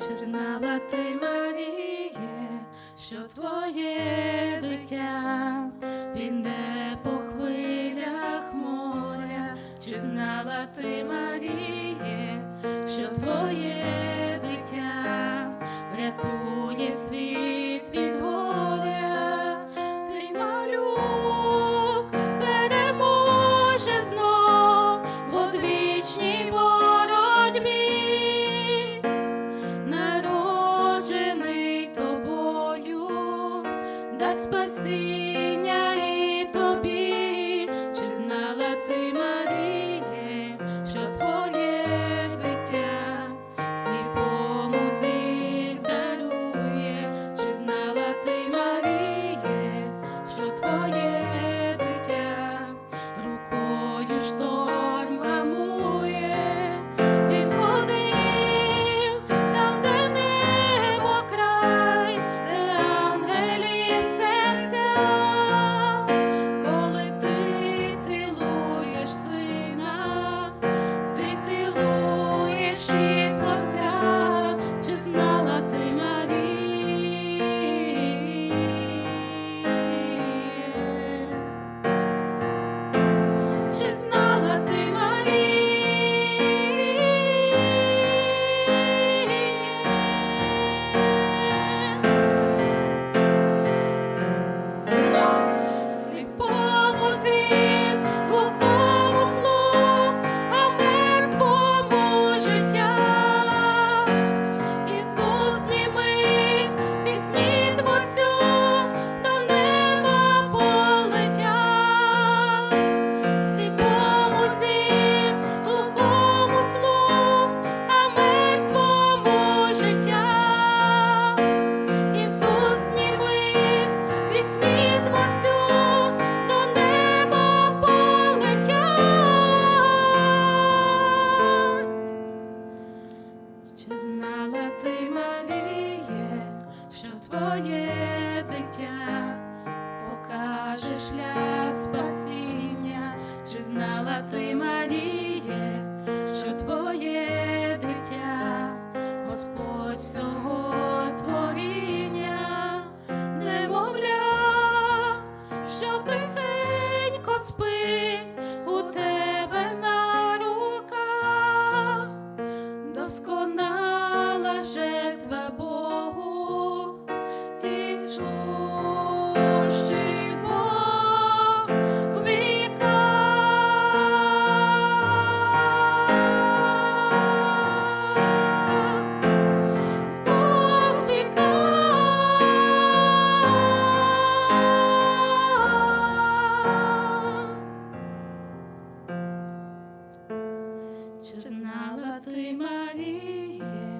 Чи знала ти, Маріє, що твоє дитя піде по хвилях моря? Чи знала ти, Маріє, що твоє? Дасть спасіння тобі, чи знала ти, Маріє, що твоє дитя сліпому зір дарує, чи знала ти, Маріє, що твоє дитя рукою шторм вгамує, твоє дитя. Покаже шлях спасіння? Чи знала ти, Маріє, що твоє дитя, Господь всього творіння, немовля, що тихенько спить Ala tui Maria.